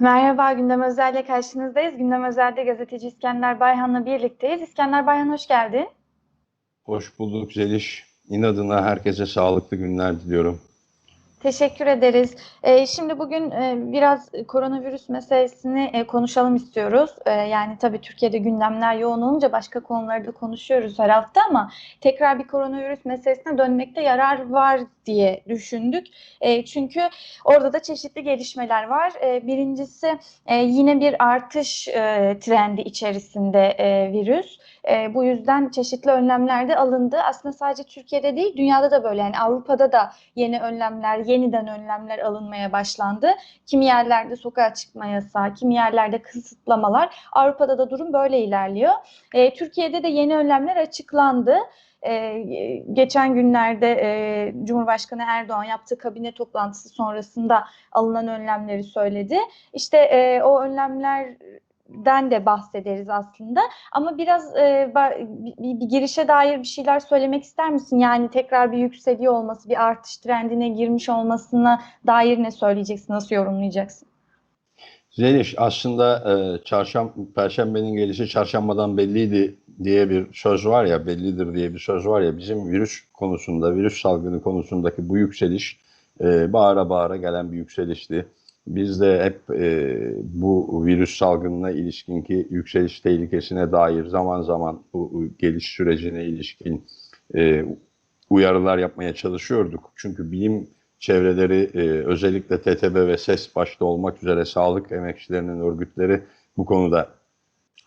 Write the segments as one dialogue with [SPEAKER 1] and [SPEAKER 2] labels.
[SPEAKER 1] Merhaba, Gündem Özel'le karşınızdayız. Gündem Özel'de gazeteci İskender Bayhan'la birlikteyiz. İskender Bayhan hoş geldin.
[SPEAKER 2] Hoş bulduk Zeliş. İnadına herkese sağlıklı günler diliyorum.
[SPEAKER 1] Teşekkür ederiz. Ee, şimdi bugün e, biraz koronavirüs meselesini e, konuşalım istiyoruz. E, yani tabii Türkiye'de gündemler yoğun olunca başka konuları da konuşuyoruz her hafta ama tekrar bir koronavirüs meselesine dönmekte yarar var diye düşündük. E, çünkü orada da çeşitli gelişmeler var. E, birincisi e, yine bir artış e, trendi içerisinde e, virüs. E, bu yüzden çeşitli önlemler de alındı. Aslında sadece Türkiye'de değil, dünyada da böyle. Yani Avrupa'da da yeni önlemler, yeniden önlemler alınmaya başlandı. Kimi yerlerde sokağa çıkma yasağı, kimi yerlerde kısıtlamalar. Avrupa'da da durum böyle ilerliyor. E, Türkiye'de de yeni önlemler açıklandı. Ee, geçen günlerde e, Cumhurbaşkanı Erdoğan yaptığı kabine toplantısı sonrasında alınan önlemleri söyledi. İşte e, o önlemler den de bahsederiz aslında. Ama biraz e, bir, bir girişe dair bir şeyler söylemek ister misin? Yani tekrar bir yükseliyor olması, bir artış trendine girmiş olmasına dair ne söyleyeceksin, nasıl yorumlayacaksın?
[SPEAKER 2] Zeliş aslında e, çarşam, perşembenin gelişi çarşambadan belliydi diye bir söz var ya, bellidir diye bir söz var ya, bizim virüs konusunda, virüs salgını konusundaki bu yükseliş e, bağıra bağıra gelen bir yükselişti. Biz de hep e, bu virüs salgınına ilişkin ki yükseliş tehlikesine dair zaman zaman bu geliş sürecine ilişkin e, uyarılar yapmaya çalışıyorduk. Çünkü bilim çevreleri e, özellikle TTB ve SES başta olmak üzere sağlık emekçilerinin örgütleri bu konuda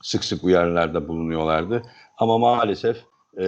[SPEAKER 2] sık sık uyarılarda bulunuyorlardı. Ama maalesef e,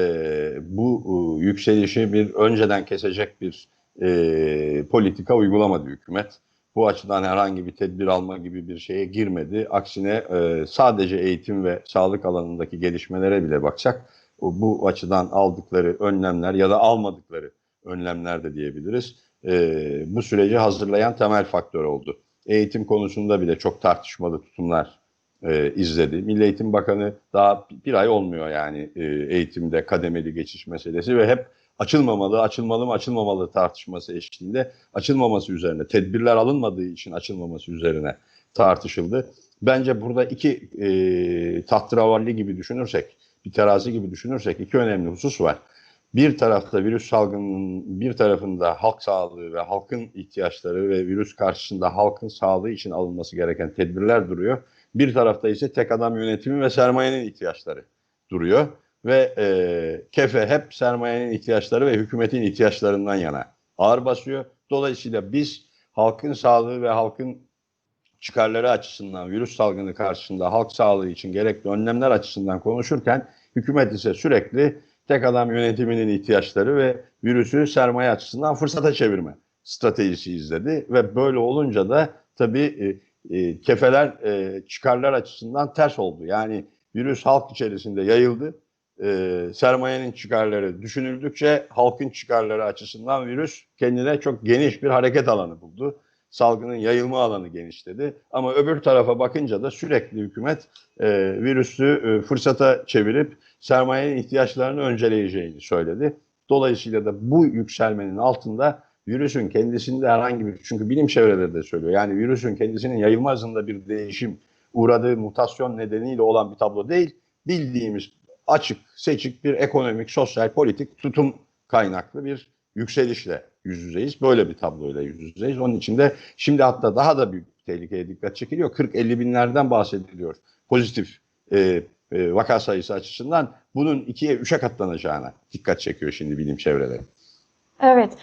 [SPEAKER 2] bu e, yükselişi bir önceden kesecek bir e, politika uygulamadı hükümet. Bu açıdan herhangi bir tedbir alma gibi bir şeye girmedi. Aksine e, sadece eğitim ve sağlık alanındaki gelişmelere bile baksak bu açıdan aldıkları önlemler ya da almadıkları önlemler de diyebiliriz. E, bu süreci hazırlayan temel faktör oldu. Eğitim konusunda bile çok tartışmalı tutumlar e, izledi. Milli Eğitim Bakanı daha bir ay olmuyor yani e, eğitimde kademeli geçiş meselesi ve hep açılmamalı, açılmalı mı açılmamalı tartışması eşliğinde açılmaması üzerine, tedbirler alınmadığı için açılmaması üzerine tartışıldı. Bence burada iki e, tahtıravalli gibi düşünürsek, bir terazi gibi düşünürsek iki önemli husus var. Bir tarafta virüs salgınının bir tarafında halk sağlığı ve halkın ihtiyaçları ve virüs karşısında halkın sağlığı için alınması gereken tedbirler duruyor. Bir tarafta ise tek adam yönetimi ve sermayenin ihtiyaçları duruyor ve e, kefe hep sermayenin ihtiyaçları ve hükümetin ihtiyaçlarından yana ağır basıyor. Dolayısıyla biz halkın sağlığı ve halkın çıkarları açısından virüs salgını karşısında halk sağlığı için gerekli önlemler açısından konuşurken hükümet ise sürekli tek adam yönetiminin ihtiyaçları ve virüsü sermaye açısından fırsata çevirme stratejisi izledi ve böyle olunca da tabii e, e, kefeler e, çıkarlar açısından ters oldu. Yani virüs halk içerisinde yayıldı e, sermayenin çıkarları düşünüldükçe halkın çıkarları açısından virüs kendine çok geniş bir hareket alanı buldu. Salgının yayılma alanı genişledi. Ama öbür tarafa bakınca da sürekli hükümet e, virüsü e, fırsata çevirip sermayenin ihtiyaçlarını önceleyeceğini söyledi. Dolayısıyla da bu yükselmenin altında virüsün kendisinde herhangi bir, çünkü bilim çevreleri de söylüyor. Yani virüsün kendisinin yayılma hızında bir değişim uğradığı mutasyon nedeniyle olan bir tablo değil. Bildiğimiz açık, seçik bir ekonomik, sosyal, politik tutum kaynaklı bir yükselişle yüz yüzeyiz. Böyle bir tabloyla yüz yüzeyiz. Onun için de şimdi hatta daha da büyük bir tehlikeye dikkat çekiliyor. 40-50 binlerden bahsediliyor pozitif e, e, vaka sayısı açısından. Bunun ikiye, üçe katlanacağına dikkat çekiyor şimdi bilim çevreleri.
[SPEAKER 1] Evet.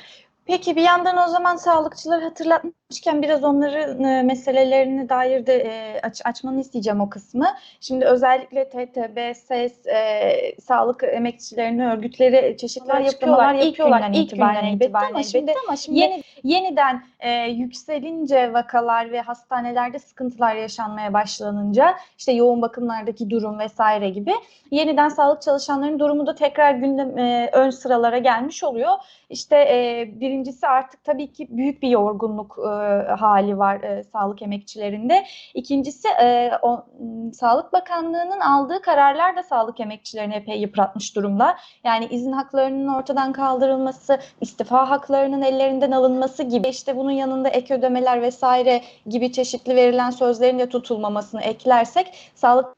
[SPEAKER 1] Peki bir yandan o zaman sağlıkçıları hatırlatmışken biraz onların e, meselelerini dair de e, aç, açmanı isteyeceğim o kısmı. Şimdi özellikle TTB, SES, e, sağlık emekçilerini örgütleri çeşitli açıklamalar yapıyorlar ilk günden itibaren, itibaren ama, şimdi, ama şimdi yeni, yeniden e, yükselince vakalar ve hastanelerde sıkıntılar yaşanmaya başlanınca işte yoğun bakımlardaki durum vesaire gibi yeniden sağlık çalışanlarının durumu da tekrar gündem e, ön sıralara gelmiş oluyor. İşte e, bir birincisi artık tabii ki büyük bir yorgunluk e, hali var e, sağlık emekçilerinde. İkincisi e, o, Sağlık Bakanlığı'nın aldığı kararlar da sağlık emekçilerini epey yıpratmış durumda. Yani izin haklarının ortadan kaldırılması, istifa haklarının ellerinden alınması gibi işte bunun yanında ek ödemeler vesaire gibi çeşitli verilen sözlerin de tutulmamasını eklersek sağlık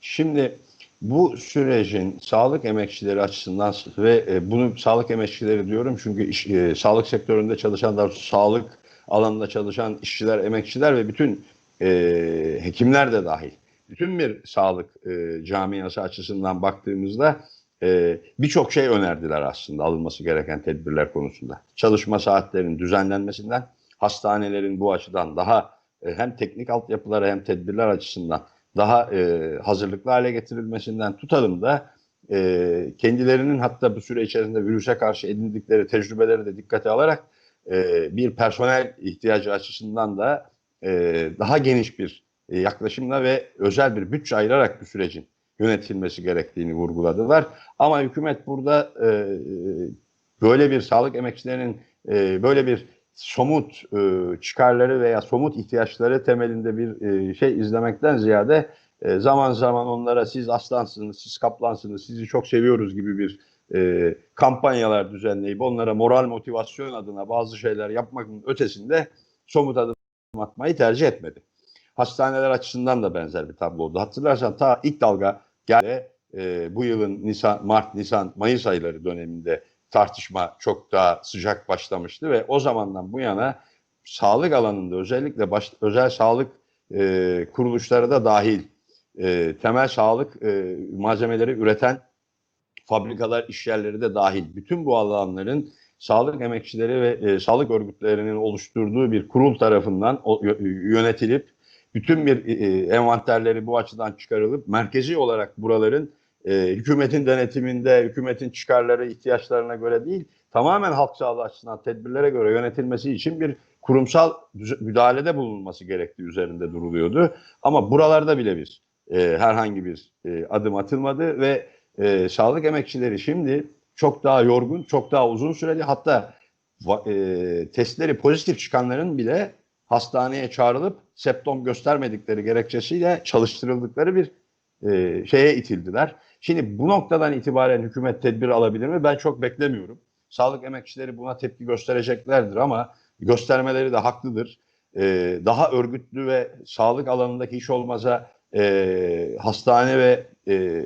[SPEAKER 2] Şimdi bu sürecin sağlık emekçileri açısından ve e, bunu sağlık emekçileri diyorum çünkü iş- e, sağlık sektöründe çalışan, daha doğrusu sağlık alanında çalışan işçiler, emekçiler ve bütün e, hekimler de dahil. Bütün bir sağlık e, camiası açısından baktığımızda e, birçok şey önerdiler aslında alınması gereken tedbirler konusunda. Çalışma saatlerinin düzenlenmesinden, hastanelerin bu açıdan daha e, hem teknik altyapıları hem tedbirler açısından daha e, hazırlıklı hale getirilmesinden tutalım da e, kendilerinin hatta bu süre içerisinde virüse karşı edindikleri tecrübeleri de dikkate alarak e, bir personel ihtiyacı açısından da e, daha geniş bir e, yaklaşımla ve özel bir bütçe ayırarak bu sürecin yönetilmesi gerektiğini vurguladılar. Ama hükümet burada e, böyle bir sağlık emekçilerinin e, böyle bir somut e, çıkarları veya somut ihtiyaçları temelinde bir e, şey izlemekten ziyade e, zaman zaman onlara siz aslansınız, siz kaplansınız, sizi çok seviyoruz gibi bir e, kampanyalar düzenleyip onlara moral motivasyon adına bazı şeyler yapmakın ötesinde somut adım atmayı tercih etmedi. Hastaneler açısından da benzer bir tablo oldu. Hatırlarsan ta ilk dalga geldi. E, bu yılın Nisan, Mart, Nisan, Mayıs ayları döneminde tartışma çok daha sıcak başlamıştı ve o zamandan bu yana sağlık alanında özellikle baş, özel sağlık e, kuruluşları da dahil e, temel sağlık e, malzemeleri üreten fabrikalar, işyerleri de dahil. Bütün bu alanların sağlık emekçileri ve e, sağlık örgütlerinin oluşturduğu bir kurul tarafından yönetilip bütün bir e, envanterleri bu açıdan çıkarılıp merkezi olarak buraların e, hükümetin denetiminde, hükümetin çıkarları, ihtiyaçlarına göre değil, tamamen halk sağlığı açısından tedbirlere göre yönetilmesi için bir kurumsal müdahalede bulunması gerektiği üzerinde duruluyordu. Ama buralarda bile bir e, herhangi bir e, adım atılmadı ve e, sağlık emekçileri şimdi çok daha yorgun, çok daha uzun süreli hatta e, testleri pozitif çıkanların bile hastaneye çağrılıp septom göstermedikleri gerekçesiyle çalıştırıldıkları bir e, şeye itildiler. Şimdi bu noktadan itibaren hükümet tedbir alabilir mi? Ben çok beklemiyorum. Sağlık emekçileri buna tepki göstereceklerdir ama göstermeleri de haklıdır. E, daha örgütlü ve sağlık alanındaki iş olmaza e, hastane ve e,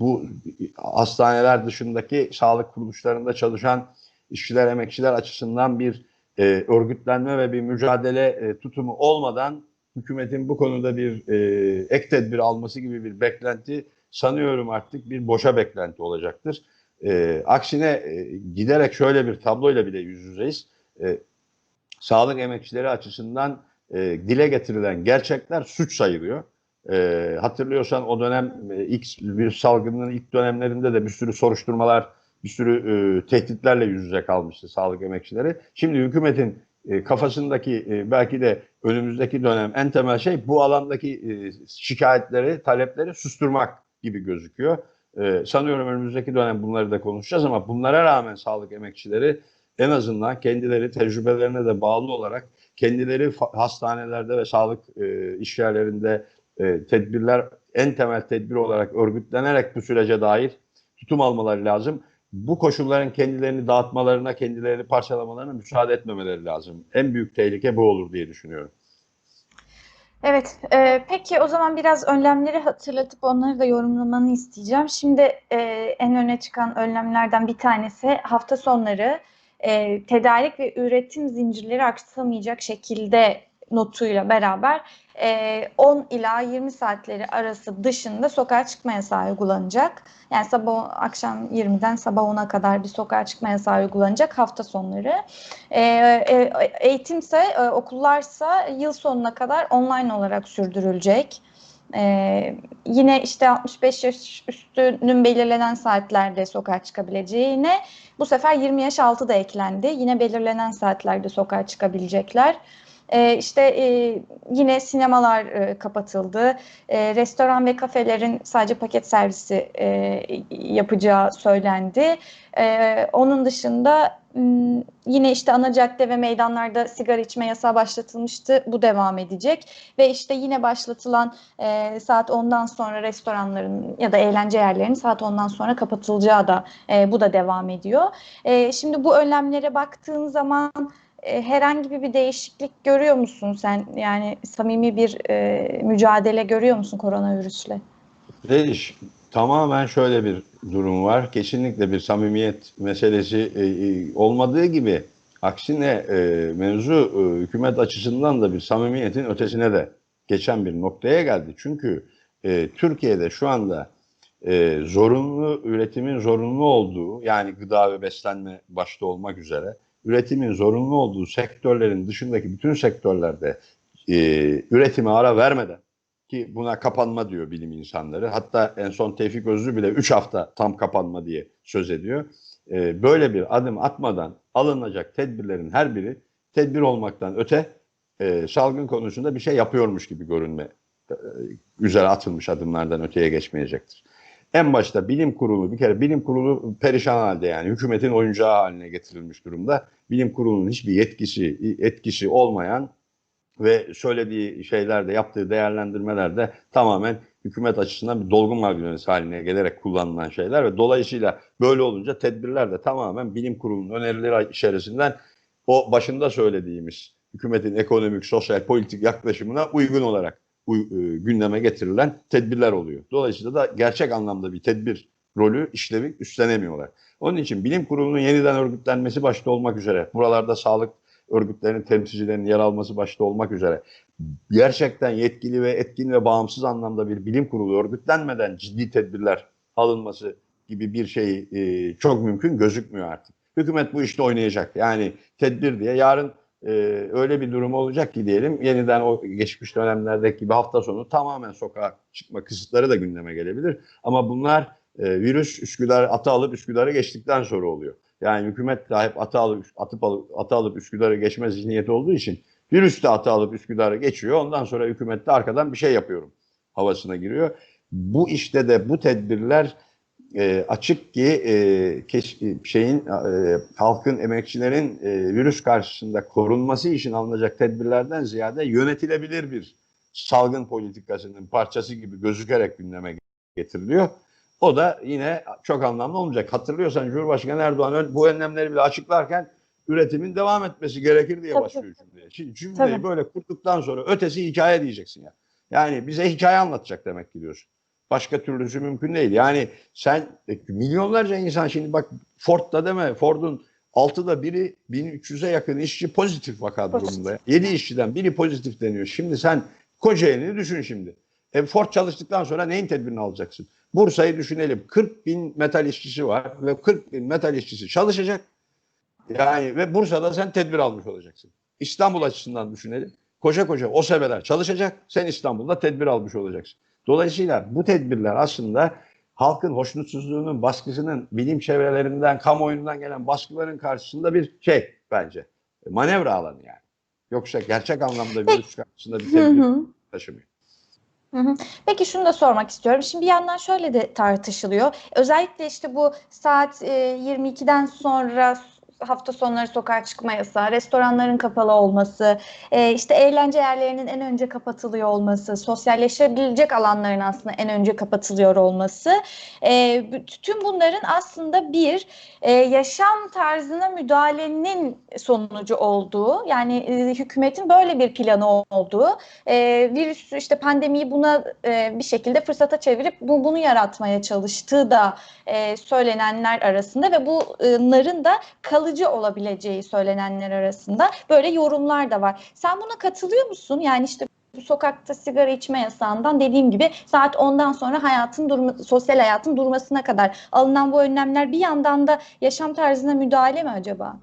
[SPEAKER 2] bu hastaneler dışındaki sağlık kuruluşlarında çalışan işçiler, emekçiler açısından bir e, örgütlenme ve bir mücadele e, tutumu olmadan hükümetin bu konuda bir e, ek tedbir alması gibi bir beklenti sanıyorum artık bir boşa beklenti olacaktır. E, aksine e, giderek şöyle bir tabloyla bile yüz yüzeyiz. E, sağlık emekçileri açısından e, dile getirilen gerçekler suç sayılıyor. E, hatırlıyorsan o dönem e, ilk bir salgının ilk dönemlerinde de bir sürü soruşturmalar, bir sürü e, tehditlerle yüz yüze kalmıştı sağlık emekçileri. Şimdi hükümetin e, kafasındaki e, belki de önümüzdeki dönem en temel şey bu alandaki e, şikayetleri, talepleri susturmak gibi gözüküyor. E, sanıyorum önümüzdeki dönem bunları da konuşacağız ama bunlara rağmen sağlık emekçileri en azından kendileri tecrübelerine de bağlı olarak kendileri hastanelerde ve sağlık e, işyerlerinde e, tedbirler en temel tedbir olarak örgütlenerek bu sürece dair tutum almaları lazım. Bu koşulların kendilerini dağıtmalarına, kendilerini parçalamalarına müsaade etmemeleri lazım. En büyük tehlike bu olur diye düşünüyorum.
[SPEAKER 1] Evet, e, peki o zaman biraz önlemleri hatırlatıp onları da yorumlamanı isteyeceğim. Şimdi e, en öne çıkan önlemlerden bir tanesi hafta sonları e, tedarik ve üretim zincirleri aksamayacak şekilde notuyla beraber e, 10 ila 20 saatleri arası dışında sokağa çıkma yasağı uygulanacak. Yani sabah akşam 20'den sabah 10'a kadar bir sokağa çıkma yasağı uygulanacak hafta sonları. E, e, eğitimse, e, okullarsa yıl sonuna kadar online olarak sürdürülecek. Ee, yine işte 65 yaş üstünün belirlenen saatlerde sokağa çıkabileceğine bu sefer 20 yaş altı da eklendi. Yine belirlenen saatlerde sokağa çıkabilecekler. E, işte e, yine sinemalar e, kapatıldı. E, restoran ve kafelerin sadece paket servisi e, yapacağı söylendi. E, onun dışında m, yine işte ana cadde ve meydanlarda sigara içme yasağı başlatılmıştı. Bu devam edecek. Ve işte yine başlatılan e, saat 10'dan sonra restoranların ya da eğlence yerlerinin saat 10'dan sonra kapatılacağı da e, bu da devam ediyor. E, şimdi bu önlemlere baktığın zaman e, herhangi bir değişiklik görüyor musun sen? Yani samimi bir e, mücadele görüyor musun koronavirüsle?
[SPEAKER 2] Zeliş, tamamen şöyle bir durum var. Kesinlikle bir samimiyet meselesi e, e, olmadığı gibi aksine e, mevzu e, hükümet açısından da bir samimiyetin ötesine de geçen bir noktaya geldi. Çünkü e, Türkiye'de şu anda e, zorunlu üretimin zorunlu olduğu yani gıda ve beslenme başta olmak üzere üretimin zorunlu olduğu sektörlerin dışındaki bütün sektörlerde e, üretime ara vermeden ki buna kapanma diyor bilim insanları. Hatta en son Tevfik Özlü bile 3 hafta tam kapanma diye söz ediyor. E, böyle bir adım atmadan alınacak tedbirlerin her biri tedbir olmaktan öte e, salgın konusunda bir şey yapıyormuş gibi görünme e, üzere atılmış adımlardan öteye geçmeyecektir. En başta bilim kurulu bir kere bilim kurulu perişan halde yani hükümetin oyuncağı haline getirilmiş durumda. Bilim kurulunun hiçbir yetkisi etkisi olmayan ve söylediği şeylerde yaptığı değerlendirmelerde tamamen hükümet açısından bir dolgun marjinalisi haline gelerek kullanılan şeyler ve dolayısıyla böyle olunca tedbirler de tamamen bilim kurulunun önerileri içerisinden o başında söylediğimiz hükümetin ekonomik, sosyal, politik yaklaşımına uygun olarak gündeme getirilen tedbirler oluyor. Dolayısıyla da gerçek anlamda bir tedbir rolü, işlevi üstlenemiyorlar. Onun için bilim kurulunun yeniden örgütlenmesi başta olmak üzere, buralarda sağlık örgütlerinin temsilcilerinin yer alması başta olmak üzere gerçekten yetkili ve etkin ve bağımsız anlamda bir bilim kurulu örgütlenmeden ciddi tedbirler alınması gibi bir şey e, çok mümkün gözükmüyor artık. Hükümet bu işte oynayacak. Yani tedbir diye yarın e, öyle bir durum olacak ki diyelim yeniden o geçmiş dönemlerdeki gibi hafta sonu tamamen sokağa çıkma kısıtları da gündeme gelebilir. Ama bunlar e, virüs Üsküdar atı alıp Üsküdar'ı geçtikten sonra oluyor. Yani hükümet hep atı alıp, atıp alıp, atı alıp Üsküdar'ı geçme zihniyeti olduğu için virüs de atı alıp Üsküdar'ı geçiyor. Ondan sonra hükümet de arkadan bir şey yapıyorum havasına giriyor. Bu işte de bu tedbirler e, açık ki e, keş, şeyin e, halkın emekçilerin e, virüs karşısında korunması için alınacak tedbirlerden ziyade yönetilebilir bir salgın politikasının parçası gibi gözükerek gündeme getiriliyor. O da yine çok anlamlı olmayacak. Hatırlıyorsan Cumhurbaşkanı Erdoğan bu önlemleri bile açıklarken üretimin devam etmesi gerekir diye
[SPEAKER 1] Tabii,
[SPEAKER 2] başlıyor cümleye. Şimdi cümleyi
[SPEAKER 1] Tabii.
[SPEAKER 2] böyle kurduktan sonra ötesi hikaye diyeceksin ya. Yani bize hikaye anlatacak demek ki diyorsun. Başka türlüsü mümkün değil. Yani sen e, milyonlarca insan şimdi bak Ford'da deme Ford'un altıda biri 1300'e yakın işçi pozitif vaka
[SPEAKER 1] Pozitif.
[SPEAKER 2] durumunda. 7 işçiden biri pozitif deniyor. Şimdi sen Kocaeli'ni düşün şimdi. E, Ford çalıştıktan sonra neyin tedbirini alacaksın? Bursa'yı düşünelim. 40 bin metal işçisi var ve 40 bin metal işçisi çalışacak. Yani ve Bursa'da sen tedbir almış olacaksın. İstanbul açısından düşünelim. Koca koca o sebeler çalışacak. Sen İstanbul'da tedbir almış olacaksın. Dolayısıyla bu tedbirler aslında halkın hoşnutsuzluğunun, baskısının, bilim çevrelerinden, kamuoyundan gelen baskıların karşısında bir şey bence. Manevra alanı yani. Yoksa gerçek anlamda virüs karşısında bir tedbir taşımıyor.
[SPEAKER 1] Hı hı. Peki şunu da sormak istiyorum. Şimdi bir yandan şöyle de tartışılıyor. Özellikle işte bu saat e, 22'den sonra hafta sonları sokağa çıkma yasağı, restoranların kapalı olması, e, işte eğlence yerlerinin en önce kapatılıyor olması, sosyalleşebilecek alanların aslında en önce kapatılıyor olması. E, tüm bunların aslında bir e, yaşam tarzına müdahalenin sonucu olduğu, yani e, hükümetin böyle bir planı olduğu, e, virüs işte pandemiyi buna e, bir şekilde fırsata çevirip bu bunu yaratmaya çalıştığı da e, söylenenler arasında ve bunların da kalıcı olabileceği söylenenler arasında böyle yorumlar da var. Sen buna katılıyor musun? Yani işte bu sokakta sigara içme yasağından dediğim gibi saat 10'dan sonra hayatın durma, sosyal hayatın durmasına kadar alınan bu önlemler bir yandan da yaşam tarzına müdahale mi acaba?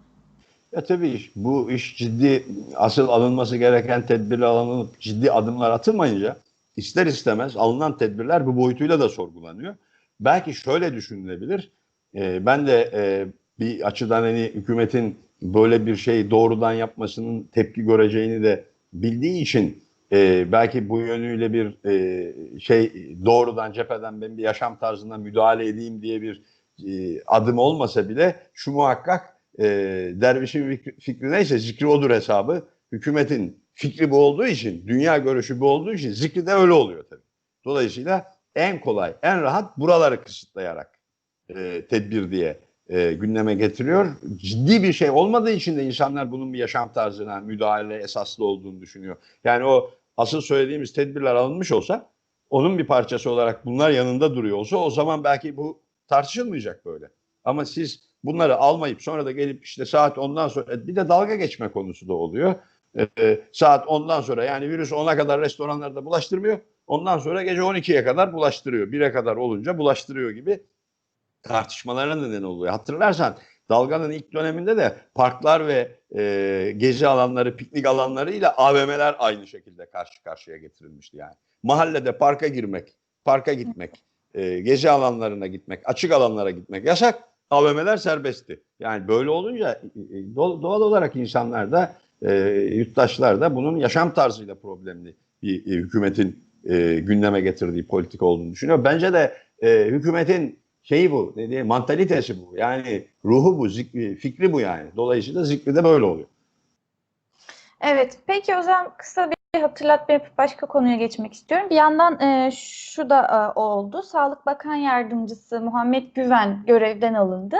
[SPEAKER 2] Ya tabii bu iş ciddi, asıl alınması gereken tedbirler alınıp ciddi adımlar atılmayınca ister istemez alınan tedbirler bu boyutuyla da sorgulanıyor. Belki şöyle düşünülebilir. e, ben de e, bir açıdan hani hükümetin böyle bir şey doğrudan yapmasının tepki göreceğini de bildiği için e, belki bu yönüyle bir e, şey doğrudan cepheden ben bir yaşam tarzına müdahale edeyim diye bir e, adım olmasa bile şu muhakkak e, dervişin fikri, fikri neyse zikri odur hesabı. Hükümetin fikri bu olduğu için, dünya görüşü bu olduğu için zikri de öyle oluyor tabii. Dolayısıyla en kolay, en rahat buraları kısıtlayarak e, tedbir diye e, gündeme getiriyor. Ciddi bir şey olmadığı için de insanlar bunun bir yaşam tarzına müdahale esaslı olduğunu düşünüyor. Yani o asıl söylediğimiz tedbirler alınmış olsa onun bir parçası olarak bunlar yanında duruyor olsa o zaman belki bu tartışılmayacak böyle. Ama siz bunları almayıp sonra da gelip işte saat ondan sonra bir de dalga geçme konusu da oluyor. Ee, saat ondan sonra yani virüs 10'a kadar restoranlarda bulaştırmıyor. Ondan sonra gece 12'ye kadar bulaştırıyor. 1'e kadar olunca bulaştırıyor gibi tartışmalara neden oluyor. Hatırlarsan dalganın ilk döneminde de parklar ve e, gezi alanları, piknik alanları ile AVM'ler aynı şekilde karşı karşıya getirilmişti yani. Mahallede parka girmek, parka gitmek, e, gezi alanlarına gitmek, açık alanlara gitmek yasak. AVM'ler serbestti. Yani böyle olunca e, doğal olarak insanlar da e, yurttaşlar da bunun yaşam tarzıyla problemli bir e, hükümetin e, gündeme getirdiği politik olduğunu düşünüyor. Bence de e, hükümetin şeyi bu, dediği mantalitesi bu. Yani ruhu bu, zikri, fikri bu yani. Dolayısıyla zikri de böyle oluyor.
[SPEAKER 1] Evet, peki o zaman kısa bir hatırlatma yapıp başka konuya geçmek istiyorum. Bir yandan e, şu da e, oldu. Sağlık Bakan Yardımcısı Muhammed Güven görevden alındı.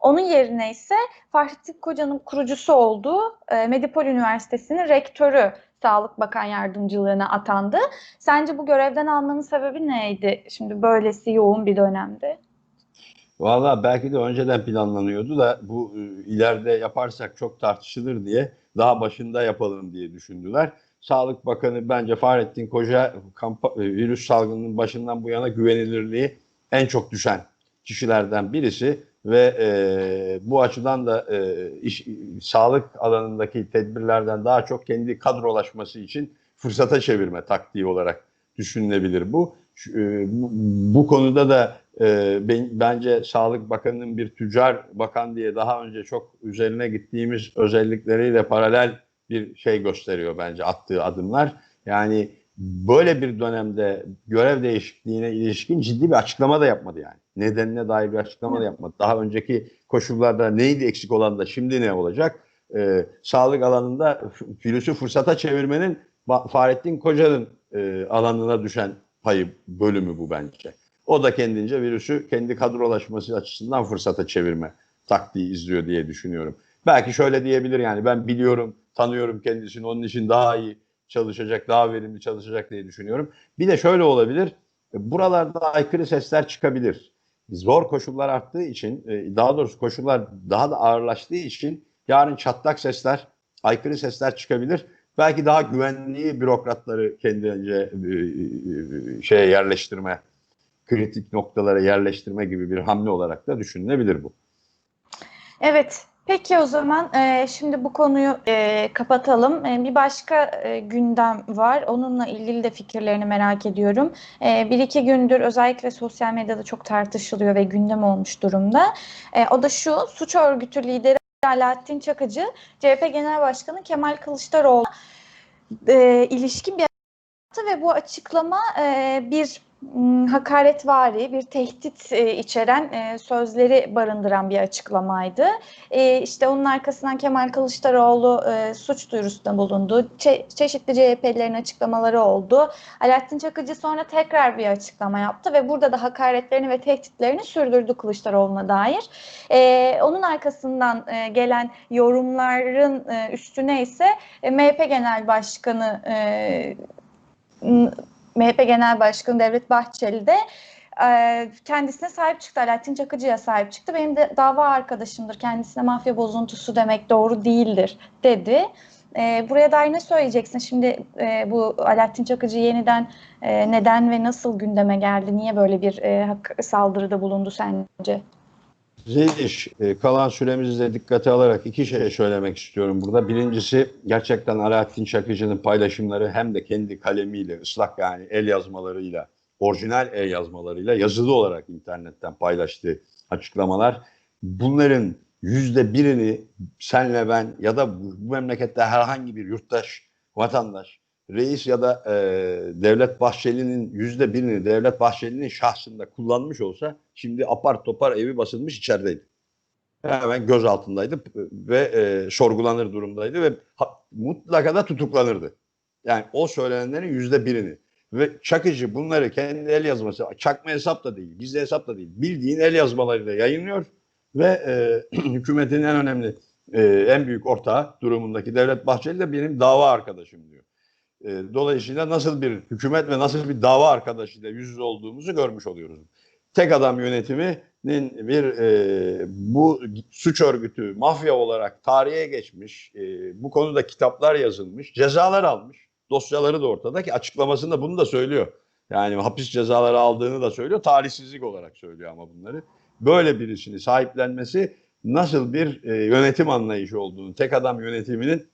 [SPEAKER 1] Onun yerine ise Fahrettin Koca'nın kurucusu olduğu e, Medipol Üniversitesi'nin rektörü Sağlık Bakan Yardımcılığına atandı. Sence bu görevden almanın sebebi neydi? Şimdi böylesi yoğun bir dönemde.
[SPEAKER 2] Valla belki de önceden planlanıyordu da bu e, ileride yaparsak çok tartışılır diye daha başında yapalım diye düşündüler. Sağlık Bakanı bence Fahrettin Koca kampa, e, virüs salgınının başından bu yana güvenilirliği en çok düşen kişilerden birisi ve e, bu açıdan da e, iş, sağlık alanındaki tedbirlerden daha çok kendi kadrolaşması için fırsata çevirme taktiği olarak düşünülebilir bu. E, bu, konuda da e, ben, bence Sağlık Bakanı'nın bir tüccar bakan diye daha önce çok üzerine gittiğimiz özellikleriyle paralel bir şey gösteriyor bence attığı adımlar. Yani böyle bir dönemde görev değişikliğine ilişkin ciddi bir açıklama da yapmadı yani. Nedenine dair bir açıklama da yapmadı. Daha önceki koşullarda neydi eksik olan da şimdi ne olacak? Ee, sağlık alanında virüsü fırsata çevirmenin Fahrettin Koca'nın e, alanına düşen payı bölümü bu bence. O da kendince virüsü kendi kadrolaşması açısından fırsata çevirme taktiği izliyor diye düşünüyorum. Belki şöyle diyebilir yani ben biliyorum, tanıyorum kendisini onun için daha iyi çalışacak, daha verimli çalışacak diye düşünüyorum. Bir de şöyle olabilir, buralarda aykırı sesler çıkabilir. Zor koşullar arttığı için, e, daha doğrusu koşullar daha da ağırlaştığı için yarın çatlak sesler, aykırı sesler çıkabilir. Belki daha güvenliği bürokratları kendince e, e, şeye yerleştirme, kritik noktalara yerleştirme gibi bir hamle olarak da düşünülebilir bu.
[SPEAKER 1] Evet, Peki o zaman e, şimdi bu konuyu e, kapatalım. E, bir başka e, gündem var. Onunla ilgili de fikirlerini merak ediyorum. E, bir iki gündür özellikle sosyal medyada çok tartışılıyor ve gündem olmuş durumda. E, o da şu, suç örgütü lideri Alaaddin Çakıcı, CHP Genel Başkanı Kemal Kılıçdaroğlu e, ilişkin bir ve bu açıklama e, bir hakaretvari, bir tehdit e, içeren e, sözleri barındıran bir açıklamaydı. E, işte onun arkasından Kemal Kılıçdaroğlu suç duyurusunda bulundu. Çe- çeşitli CHP'lerin açıklamaları oldu. Alaaddin Çakıcı sonra tekrar bir açıklama yaptı ve burada da hakaretlerini ve tehditlerini sürdürdü Kılıçdaroğlu'na dair. Onun arkasından gelen yorumların üstüne ise MHP Genel Başkanı MHP Genel Başkanı Devlet Bahçeli de e, kendisine sahip çıktı. Alaaddin Çakıcı'ya sahip çıktı. Benim de dava arkadaşımdır. Kendisine mafya bozuntusu demek doğru değildir dedi. E, buraya dair ne söyleyeceksin? Şimdi e, bu Alaaddin Çakıcı yeniden neden ve nasıl gündeme geldi? Niye böyle bir saldırıda bulundu sence?
[SPEAKER 2] Zeliş, e, kalan süremizi de dikkate alarak iki şey söylemek istiyorum burada. Birincisi gerçekten Alaaddin Çakıcı'nın paylaşımları hem de kendi kalemiyle, ıslak yani el yazmalarıyla, orijinal el yazmalarıyla yazılı olarak internetten paylaştığı açıklamalar. Bunların yüzde birini senle ben ya da bu memlekette herhangi bir yurttaş vatandaş reis ya da e, Devlet Bahçeli'nin yüzde birini Devlet Bahçeli'nin şahsında kullanmış olsa şimdi apar topar evi basılmış içerideydi. Hemen göz altındaydı ve e, sorgulanır durumdaydı ve ha, mutlaka da tutuklanırdı. Yani o söylenenlerin yüzde birini. Ve Çakıcı bunları kendi el yazması, çakma hesap da değil, gizli hesap da değil, bildiğin el yazmalarıyla yayınlıyor ve e, hükümetin en önemli, e, en büyük ortağı durumundaki Devlet Bahçeli de benim dava arkadaşım diyor. E, dolayısıyla nasıl bir hükümet ve nasıl bir dava arkadaşıyla yüz yüze olduğumuzu görmüş oluyoruz. Tek adam yönetiminin bir e, bu suç örgütü mafya olarak tarihe geçmiş, e, bu konuda kitaplar yazılmış, cezalar almış. Dosyaları da ortada ki açıklamasında bunu da söylüyor. Yani hapis cezaları aldığını da söylüyor. Talihsizlik olarak söylüyor ama bunları. Böyle birisini sahiplenmesi nasıl bir e, yönetim anlayışı olduğunu, tek adam yönetiminin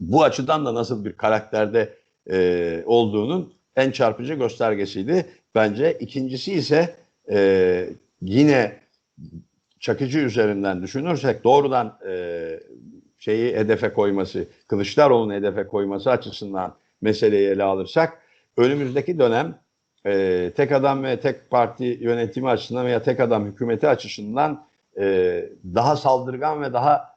[SPEAKER 2] bu açıdan da nasıl bir karakterde e, olduğunun en çarpıcı göstergesiydi bence. İkincisi ise e, yine Çakıcı üzerinden düşünürsek doğrudan e, şeyi hedefe koyması, Kılıçdaroğlu'nu hedefe koyması açısından meseleyi ele alırsak önümüzdeki dönem e, tek adam ve tek parti yönetimi açısından veya tek adam hükümeti açısından e, daha saldırgan ve daha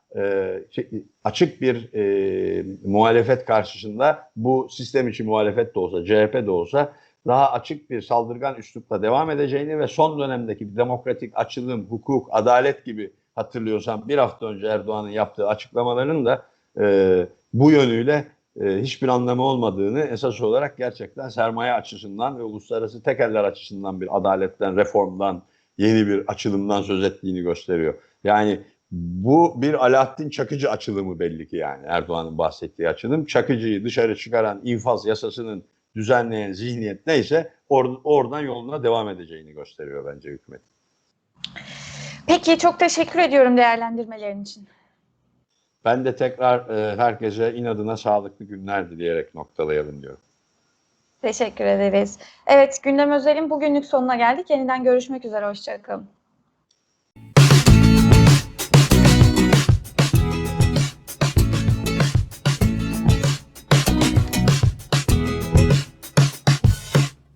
[SPEAKER 2] açık bir e, muhalefet karşısında bu sistem içi muhalefet de olsa, CHP de olsa daha açık bir saldırgan üslupla devam edeceğini ve son dönemdeki demokratik açılım, hukuk, adalet gibi hatırlıyorsam bir hafta önce Erdoğan'ın yaptığı açıklamaların da e, bu yönüyle e, hiçbir anlamı olmadığını esas olarak gerçekten sermaye açısından ve uluslararası tekeller açısından bir adaletten, reformdan, yeni bir açılımdan söz ettiğini gösteriyor. Yani bu bir Alaaddin Çakıcı açılımı belli ki yani Erdoğan'ın bahsettiği açılım. Çakıcı'yı dışarı çıkaran infaz yasasının düzenleyen zihniyet neyse or oradan yoluna devam edeceğini gösteriyor bence hükümet.
[SPEAKER 1] Peki çok teşekkür ediyorum değerlendirmelerin için.
[SPEAKER 2] Ben de tekrar e, herkese inadına sağlıklı günler dileyerek noktalayalım diyorum.
[SPEAKER 1] Teşekkür ederiz. Evet gündem özelin bugünlük sonuna geldik. Yeniden görüşmek üzere. Hoşçakalın.